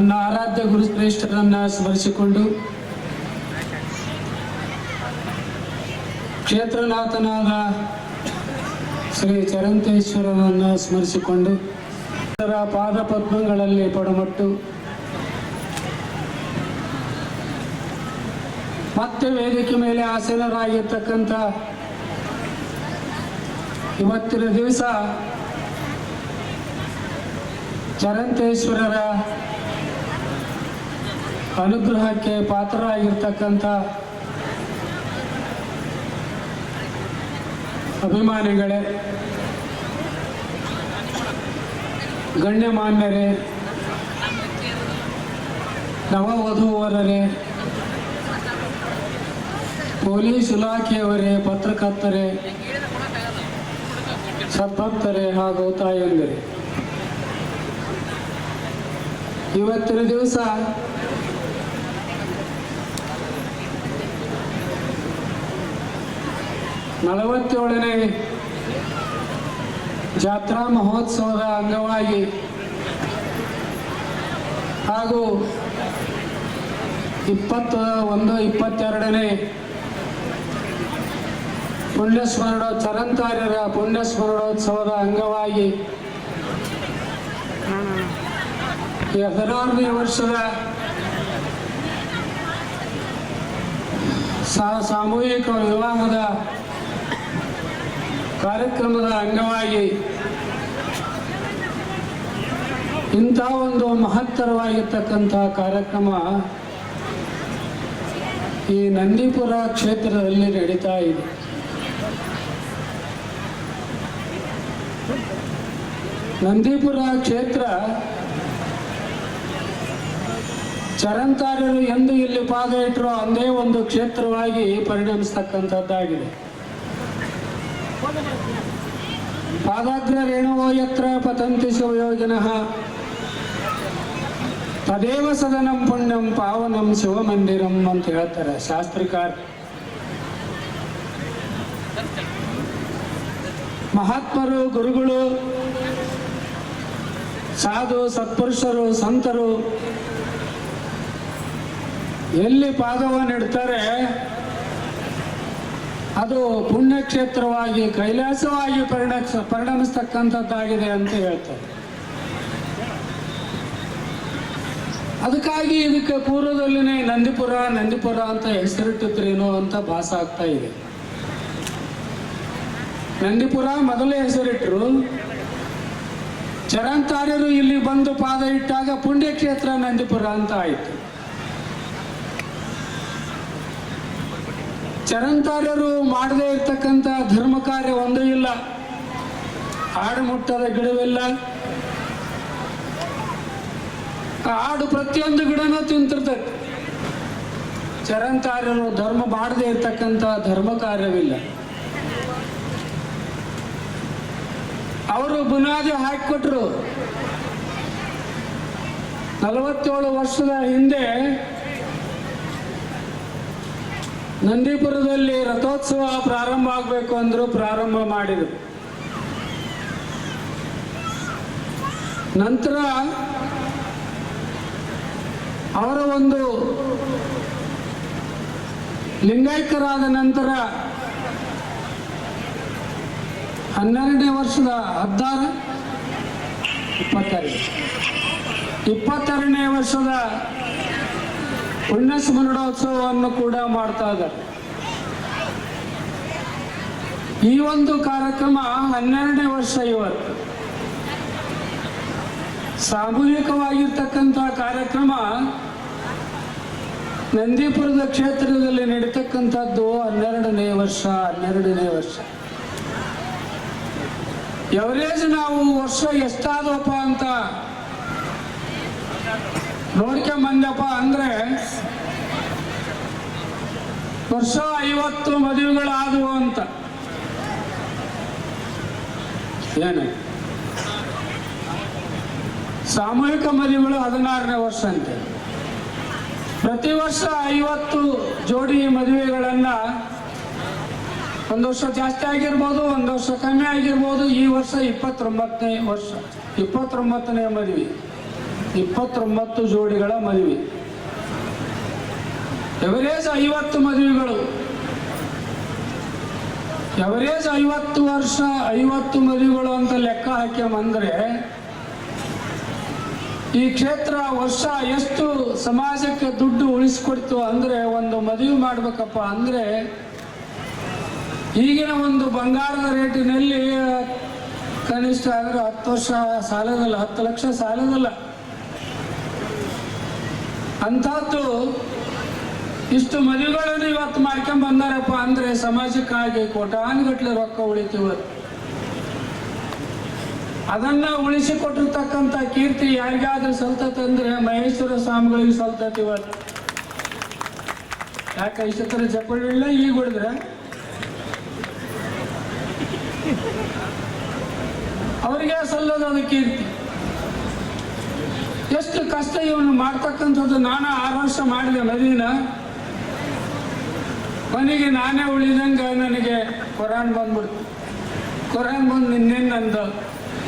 ಶ್ರೇಷ್ಠರನ್ನ ಸ್ಮರಿಸಿಕೊಂಡು ಕ್ಷೇತ್ರನಾಥನಾದ ಶ್ರೀ ಚರಂತೇಶ್ವರನನ್ನು ಸ್ಮರಿಸಿಕೊಂಡು ಇತರ ಪಾದ ಪದ್ಮಗಳಲ್ಲಿ ಪಡಮಟ್ಟು ಮತ್ತೆ ವೇದಿಕೆ ಮೇಲೆ ಆಸೀನರಾಗಿರ್ತಕ್ಕಂಥ ಇವತ್ತಿನ ದಿವಸ ಚರಂತೇಶ್ವರರ ಅನುಗ್ರಹಕ್ಕೆ ಪಾತ್ರರಾಗಿರ್ತಕ್ಕಂಥ ಅಭಿಮಾನಿಗಳೇ ಗಣ್ಯಮಾನ್ಯರೇ ನವವಧೂವರರೇ ಪೊಲೀಸ್ ಇಲಾಖೆಯವರೇ ಪತ್ರಕರ್ತರೇ ಸದ್ಭಕ್ತರೇ ಹಾಗೂ ತಾಯಂದಿರೇ. ಇವತ್ತಿನ ದಿವಸ ನಲವತ್ತೇಳನೇ ಜಾತ್ರಾ ಮಹೋತ್ಸವದ ಅಂಗವಾಗಿ ಹಾಗೂ ಇಪ್ಪತ್ತ ಒಂದು, ಇಪ್ಪತ್ತೆರಡನೇ ಪುಣ್ಯಸ್ಮರಣ ಚರಂತಾರ್ಯರ ಪುಣ್ಯಸ್ಮರಣೋತ್ಸವದ ಅಂಗವಾಗಿ ಹದಿನಾರನೇ ವರ್ಷದ ಸಾಮೂಹಿಕ ವಿವಾಹದ ಕಾರ್ಯಕ್ರಮದ ಅಂಗವಾಗಿ ಇಂಥ ಒಂದು ಮಹತ್ತರವಾಗಿರ್ತಕ್ಕಂಥ ಕಾರ್ಯಕ್ರಮ ಈ ನಂದೀಪುರ ಕ್ಷೇತ್ರದಲ್ಲಿ ನಡೀತಾ ಇದೆ. ನಂದೀಪುರ ಕ್ಷೇತ್ರ ಚರಂತಾರ್ಯರು ಎಂದು ಇಲ್ಲಿ ಪಾದ ಇಟ್ಟರೋ ಅಂದೇ ಒಂದು ಕ್ಷೇತ್ರವಾಗಿ ಪರಿಣಮಿಸ್ತಕ್ಕಂಥದ್ದಾಗಿದೆ. ಪಾದಾಗ್ರ ರೇಣುವೋ ಯತ್ರ ಪತಂತಿ ಶಿವಯೋಜನಃ ತದೇವ ಸದನಂ ಪುಣ್ಯಂ ಪಾವನಂ ಶಿವಮಂದಿರಂ ಅಂತ ಹೇಳ್ತಾರೆ ಶಾಸ್ತ್ರಿಕಾರ. ಮಹಾತ್ಮರು, ಗುರುಗಳು, ಸಾಧು, ಸತ್ಪುರುಷರು, ಸಂತರು, ಎಲ್ಲಿ ಪಾದವನ್ನು ಇಡ್ತಾರೆ ಅದು ಪುಣ್ಯಕ್ಷೇತ್ರವಾಗಿ, ಕೈಲಾಸವಾಗಿ ಪರಿಣ, ಪರಿಣಮಿಸ್ತಕ್ಕಂಥದ್ದಾಗಿದೆ ಅಂತ ಹೇಳ್ತಾರೆ. ಅದಕ್ಕಾಗಿ ಇದಕ್ಕೆ ಪೂರ್ವದಲ್ಲಿನೇ ನಂದಿಪುರ ನಂದಿಪುರ ಅಂತ ಹೆಸರಿಟ್ಟಿದ್ರೇನೋ ಅಂತ ಭಾಸ ಆಗ್ತಾ ಇದೆ. ನಂದಿಪುರ ಮೊದಲೇ ಹೆಸರಿಟ್ರು. ಚರಂತಾರ್ಯರು ಇಲ್ಲಿ ಬಂದು ಪಾದ ಇಟ್ಟಾಗ ಪುಣ್ಯಕ್ಷೇತ್ರ ನಂದಿಪುರ ಅಂತ ಆಯಿತು. ಚರಂತಾರ್ಯರು ಮಾಡದೇ ಇರ್ತಕ್ಕಂಥ ಧರ್ಮ ಕಾರ್ಯ ಒಂದೂ ಇಲ್ಲ. ಆಡು ಮುಟ್ಟದ ಗಿಡವಿಲ್ಲ. ಆಡು ಪ್ರತಿಯೊಂದು ಗಿಡನ ತಿಂತಿರ್ತೈತಿ ಚರಂತಾರ್ಯರು ಧರ್ಮ ಮಾಡದೇ ಇರ್ತಕ್ಕಂಥ ಧರ್ಮ ಕಾರ್ಯವಿಲ್ಲ. ಅವರು ಬುನಾದಿ ಹಾಕಿಕೊಟ್ರು. ನಲವತ್ತೇಳು ವರ್ಷದ ಹಿಂದೆ ನಂದೀಪುರದಲ್ಲಿ ರಥೋತ್ಸವ ಪ್ರಾರಂಭ ಆಗಬೇಕು ಅಂದ್ರು ಪ್ರಾರಂಭ ಮಾಡಿದರು. ನಂತರ ಅವರ ಒಂದು ಲಿಂಗೈಕ್ಯರಾದ ನಂತರ ಹನ್ನೆರಡನೇ ವರ್ಷದ ಹದಿನಾರು ಇಪ್ಪತ್ತೆರಡು ಇಪ್ಪತ್ತೆರಡನೇ ವರ್ಷದ ಸ್ಮರಣೋತ್ಸವವನ್ನು ಕೂಡ ಮಾಡ್ತಾ ಇದ್ದಾರೆ. ಈ ಒಂದು ಕಾರ್ಯಕ್ರಮ ಹನ್ನೆರಡನೇ ವರ್ಷ ಇವತ್ತು. ಸಾಮೂಹಿಕವಾಗಿರ್ತಕ್ಕಂಥ ಕಾರ್ಯಕ್ರಮ ನಂದೀಪುರದ ಕ್ಷೇತ್ರದಲ್ಲಿ ನಡೀತಕ್ಕಂಥದ್ದು ಹನ್ನೆರಡನೇ ವರ್ಷ ಹನ್ನೆರಡನೇ ವರ್ಷ. ಎವರೇಜ್ ನಾವು ವರ್ಷ ಎಷ್ಟಾದವಪ್ಪ ಅಂತ ನೋಡ್ಕೊಂಬಂದಪ್ಪ ಅಂದ್ರೆ ವರ್ಷ ಐವತ್ತು ಮದುವೆಗಳಾದವು ಅಂತ. ಏನು? ಸಾಮೂಹಿಕ ಮದುವೆಗಳು ಹದಿನಾರನೇ ವರ್ಷ ಅಂತೆ. ಪ್ರತಿ ವರ್ಷ ಐವತ್ತು ಜೋಡಿ ಮದುವೆಗಳನ್ನ ಒಂದು ವರ್ಷ ಜಾಸ್ತಿ ಆಗಿರ್ಬೋದು, ಒಂದು ವರ್ಷ ಕಮ್ಮಿ ಆಗಿರ್ಬೋದು, ಈ ವರ್ಷ ಇಪ್ಪತ್ತೊಂಬತ್ತನೇ ವರ್ಷ, ಇಪ್ಪತ್ತೊಂಬತ್ತನೇ ಮದುವೆ. ಇಪ್ಪತ್ತೊಂಬತ್ತು ಜೋಡಿಗಳ ಮದುವೆ. ಎವರೇಜ್ ಐವತ್ತು ಮದುವೆಗಳು. ಎವರೇಜ್ ಐವತ್ತು ವರ್ಷ, ಐವತ್ತು ಮದುವೆಗಳು ಅಂತ ಲೆಕ್ಕ ಹಾಕ್ಯಂಬಂದ್ರೆ, ಈ ಕ್ಷೇತ್ರ ವರ್ಷ ಎಷ್ಟು ಸಮಾಜಕ್ಕೆ ದುಡ್ಡು ಉಳಿಸ್ಕೊಡ್ತು ಅಂದ್ರೆ ಒಂದು ಮದುವೆ ಮಾಡ್ಬೇಕಪ್ಪ ಅಂದ್ರೆ, ಈಗಿನ ಒಂದು ಬಂಗಾರದ ರೇಟಿನಲ್ಲಿ, ಕನಿಷ್ಠ ಆದ್ರೆ ಹತ್ತು ವರ್ಷ ಸಾಲದಲ್ಲ, ಹತ್ತು ಲಕ್ಷ ಸಾಲದಲ್ಲ. ಅಂಥದ್ದು ಇಷ್ಟು ಮದುವೆಗಳನ್ನು ಇವತ್ತು ಮಾಡ್ಕೊಂಡ್ ಬಂದಾರಪ್ಪ ಅಂದ್ರೆ ಸಮಾಜಕ್ಕಾಗಿ ಕೋಟಾನುಗಟ್ಲೆ ರೊಕ್ಕ ಉಳಿತೀವ. ಅದನ್ನ ಉಳಿಸಿಕೊಟ್ಟಿರ್ತಕ್ಕಂಥ ಕೀರ್ತಿ ಯಾರಿಗಾದ್ರೂ ಸಲ್ತತೆ ಅಂದ್ರೆ ಮಹೇಶ್ವರ ಸ್ವಾಮಿಗಳಿಗೆ ಸಲ್ತತಿ ಇವತ್ತು. ಯಾಕೆ ಇಷ್ಟರ ಜಪಡಿಲ್ಲ ಈಗ ಉಳಿದ್ರೆ ಅವರಿಗೆ ಸಲ್ಲೋದು ಕೀರ್ತಿ. ಎಷ್ಟು ಕಷ್ಟ ಇವನು ಮಾಡ್ತಕ್ಕಂಥದ್ದು ನಾನು ಆರು ವರ್ಷ ಮಾಡಿದೆ ಮದುವಿನ ಕೊನೆಗೆ ನಾನೇ ಉಳಿದಂಗೆ ನನಗೆ ಕೊರಾನ್ ಬಂದ್ಬಿಡ್ತು. ಕೊರಾನ್ ಬಂದು ನಿನ್ನೇನು ನಂದು?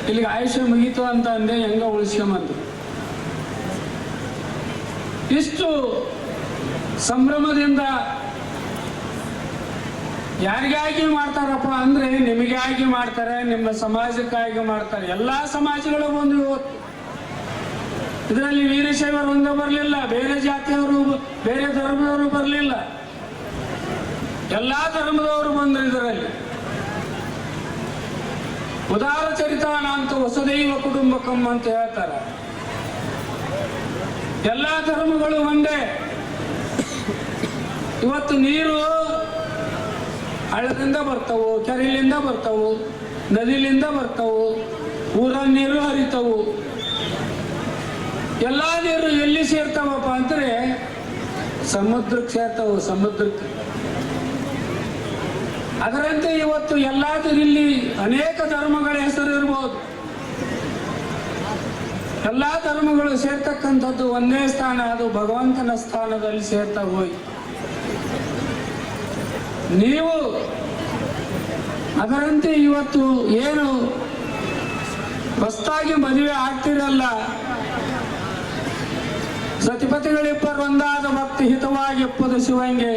ಇಲ್ಲಿಗೆ ಆಯುಷ್ಯ ಮುಗೀತು ಅಂತ ಅಂದೆ, ಹೆಂಗ ಉಳಿಸ್ಕೊಂಬಂದು. ಇಷ್ಟು ಸಂಭ್ರಮದಿಂದ ಯಾರಿಗಾಗಿ ಮಾಡ್ತಾರಪ್ಪ ಅಂದ್ರೆ ನಿಮಗಾಗಿ ಮಾಡ್ತಾರೆ, ನಿಮ್ಮ ಸಮಾಜಕ್ಕಾಗಿ ಮಾಡ್ತಾರೆ. ಎಲ್ಲಾ ಸಮಾಜಗಳಿಗೂ ಒಂದು ಇದರಲ್ಲಿ ವೀರಶೈವರು ಒಂದೇ ಬರಲಿಲ್ಲ. ಬೇರೆ ಜಾತಿಯವರು ಬೇರೆ ಧರ್ಮದವರು ಬರಲಿಲ್ಲ. ಎಲ್ಲಾ ಧರ್ಮದವರು ಬಂದರು ಇದರಲ್ಲಿ. ಉದಾರ ಚರಿತಾನ ಅಂತ ಹೊಸದೈವ ಕುಟುಂಬಕಂ ಅಂತ ಹೇಳ್ತಾರೆ. ಎಲ್ಲಾ ಧರ್ಮಗಳು ಒಂದೇ. ಇವತ್ತು ನೀರು ಹಳ್ಳದಿಂದ ಬರ್ತವು ಕೆರೆಯಿಂದ ಬರ್ತವು, ನದಿಲಿಂದ ಬರ್ತವು ಊರ ನೀರು ಹರಿತಾವು. ಎಲ್ಲಾ ನೀರು ಎಲ್ಲಿ ಸೇರ್ತಾವಪ್ಪ ಅಂದ್ರೆ ಸಮುದ್ರಕ್ಕೆ ಸೇರ್ತಾವು ಸಮುದ್ರಕ್ಕೆ. ಅದರಂತೆ ಇವತ್ತು ಎಲ್ಲಾ ಇಲ್ಲಿ ಅನೇಕ ಧರ್ಮಗಳ ಹೆಸರು ಇರ್ಬೋದು. ಎಲ್ಲಾ ಧರ್ಮಗಳು ಸೇರ್ತಕ್ಕಂಥದ್ದು ಒಂದೇ ಸ್ಥಾನ, ಅದು ಭಗವಂತನ ಸ್ಥಾನದಲ್ಲಿ ಸೇರ್ತಾ ಹೋಯ್ತು ನೀವು ಅದರಂತೆ ಇವತ್ತು ಏನು ಹೊಸ್ತಾಗಿ ಮದುವೆ ಆಗ್ತಿರಲ್ಲ ಸತಿಪತಿಗಳಿಬ್ಬರು ಒಂದಾದ ಭಕ್ತಿ ಹಿತವಾಗಿ ಒಪ್ಪದ ಶಿವಂಗೆ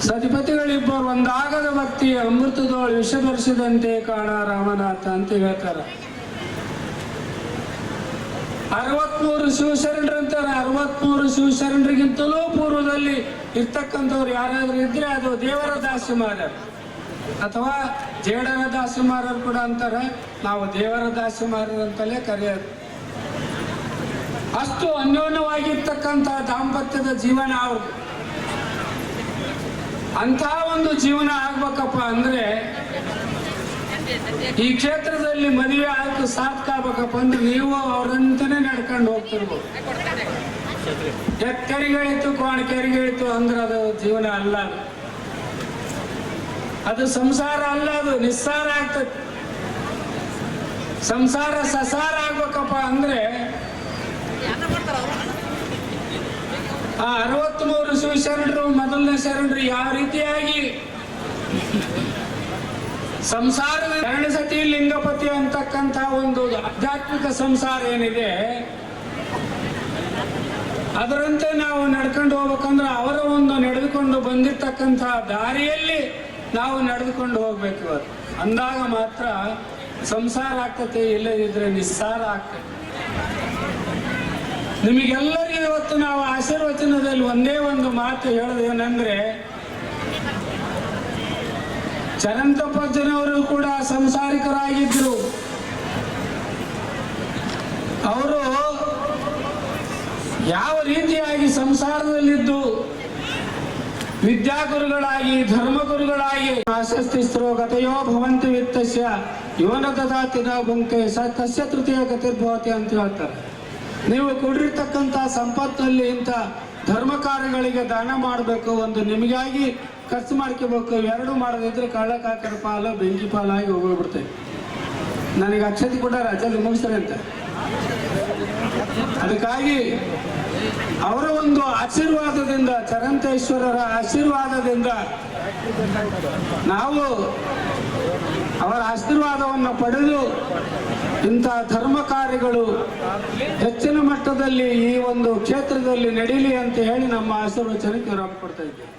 ಸತಿಪತಿಗಳಿಬ್ಬರು ಒಂದಾಗದ ಭಕ್ತಿ ಅಮೃತದೋಳು ವಿಷಧರಿಸಿದಂತೆ ಕಾಣ ರಾಮನಾಥ ಅಂತ ಹೇಳ್ತಾರೆ. ಅರವತ್ಮೂರು ಶಿವಶರಣರು ಅಂತಾರೆ ಅರವತ್ಮೂರು ಶಿವಶರಣರಿಗಿಂತಲೂ ಪೂರ್ವದಲ್ಲಿ ಇರ್ತಕ್ಕಂಥವ್ರು ಯಾರಾದ್ರೂ ಇದ್ರೆ ಅದು ದೇವರ ದಾಸಿಮಾರರು. ಅಥವಾ ಜೇಡರ ದಾಸಿಮಾರರು ಕೂಡ ಅಂತಾರೆ. ನಾವು ದೇವರ ದಾಸಿಮಾರರು ಅಂತಲೇ ಕರೆಯೋದು. ಅಷ್ಟು ಅನ್ಯೋನ್ಯವಾಗಿರ್ತಕ್ಕಂಥ ದಾಂಪತ್ಯದ ಜೀವನ ಅವ್ರದ್ದು ಅಂತಹ ಒಂದು ಜೀವನ ಆಗ್ಬೇಕಪ್ಪ ಅಂದ್ರೆ ಈ ಕ್ಷೇತ್ರದಲ್ಲಿ ಮದುವೆ ಆಯ್ತು ಸಾರ್ಥಕ ಆಗ್ಬೇಕಪ್ಪ ಅಂದ್ರೆ ನೀವು ಅವರಂತನೇ ನಡ್ಕೊಂಡು ಹೋಗ್ತಿರ್ಬೋದು. ಕೋಣ ಕೋಣಕೆರಿಗಳಿತ್ತು ಅಂದ್ರೆ ಅದು ಜೀವನ ಅಲ್ಲ ಅದು ಸಂಸಾರ ಅಲ್ಲ ಅದು, ನಿಸ್ಸಾರ ಆಗ್ತದೆ. ಸಂಸಾರ ಸಸಾರ ಆಗ್ಬೇಕಪ್ಪ ಅಂದ್ರೆ ಅರವತ್ಮೂರು ಶರಣರು, ಮೊದಲನೇ ಶರಣರು, ಯಾವ ರೀತಿಯಾಗಿ? ಸಂಸಾರದ ಎರಡು ಸತಿ ಲಿಂಗಪತಿ ಅಂತಕ್ಕಂಥ ಒಂದು ಆಧ್ಯಾತ್ಮಿಕ ಸಂಸಾರ ಏನಿದೆ, ಅದರಂತೆ ನಾವು ನಡ್ಕೊಂಡು ಹೋಗ್ಬೇಕಂದ್ರೆ ಅವರ ಒಂದು ನಡೆದುಕೊಂಡು ಬಂದಿರ್ತಕ್ಕಂಥ ದಾರಿಯಲ್ಲಿ ನಾವು ನಡೆದುಕೊಂಡು ಹೋಗ್ಬೇಕು. ಅಂದಾಗ ಮಾತ್ರ ಸಂಸಾರ ಆಗ್ತತೆ, ಇಲ್ಲದಿದ್ರೆ ನಿಸ್ಸಾರ ಆಗ್ತದೆ ನಿಮಗೆಲ್ಲರಿಗೂ ಇವತ್ತು ನಾವು ಆಶೀರ್ವಚನದಲ್ಲಿ ಒಂದೇ ಒಂದು ಮಾತು ಹೇಳೋದೇನೆಂದ್ರೆ, ಚರಂತಪ್ಪಜ್ಜನವರು ಕೂಡ ಸಂಸಾರಿಕರಾಗಿದ್ರು. ಅವರು ಯಾವ ರೀತಿಯಾಗಿ ಸಂಸಾರದಲ್ಲಿದ್ದು? ವಿದ್ಯಾಗುರುಗಳಾಗಿ, ಧರ್ಮಗುರುಗಳಾಗಿ. ಆಸಕ್ತಿಸ್ರೋ ಕಥೆಯೋ ಭವಂತಿ ವಿತ್ತಸ್ಯ, ಯುವನ ದದಾತಿ ಸ ತಸ್ಯ ತೃತೀಯ ಗತಿರ್ಭವತಿ ಅಂತ ಹೇಳ್ತಾರೆ. ನೀವು ಕೊಡಿರ್ತಕ್ಕಂಥ ಸಂಪತ್ತಲ್ಲಿ ಇಂಥ ಧರ್ಮ ಕಾರ್ಯಗಳಿಗೆ ದಾನ ಮಾಡಬೇಕು ಒಂದು ನಿಮಗಾಗಿ ಖರ್ಚು ಮಾಡ್ಕೋಬೇಕು. ಎರಡು ಮಾಡದಿದ್ರೆ ಕಳ್ಳಕಾಕರ ಪಾಲು, ಬೆಂಕಿ ಪಾಲಾಗಿ ಹೋಗ್ಬಿಡ್ತೇವೆ ನನಗೆ ಅಕ್ಷತೆ ಕೂಡ ರಾಜ್ಯದಲ್ಲಿ ಮುಗಿಸ್ತಾರೆ ಅಂತ. ಅದಕ್ಕಾಗಿ ಅವರ ಒಂದು ಆಶೀರ್ವಾದದಿಂದ, ಚರಂತೇಶ್ವರರ ಆಶೀರ್ವಾದದಿಂದ ನಾವು ಅವರ ಆಶೀರ್ವಾದವನ್ನು ಪಡೆದು ಇಂಥ ಧರ್ಮ ಕಾರ್ಯಗಳು ಹೆಚ್ಚಿನ ಮಟ್ಟದಲ್ಲಿ ಈ ಒಂದು ಕ್ಷೇತ್ರದಲ್ಲಿ ನಡೀಲಿ ಅಂತ ಹೇಳಿ ನಮ್ಮ ಆಶೀರ್ವಚನಕ್ಕೆ ವಿರಾಮ ಕೊಡ್ತಾ ಇದ್ದೇವೆ.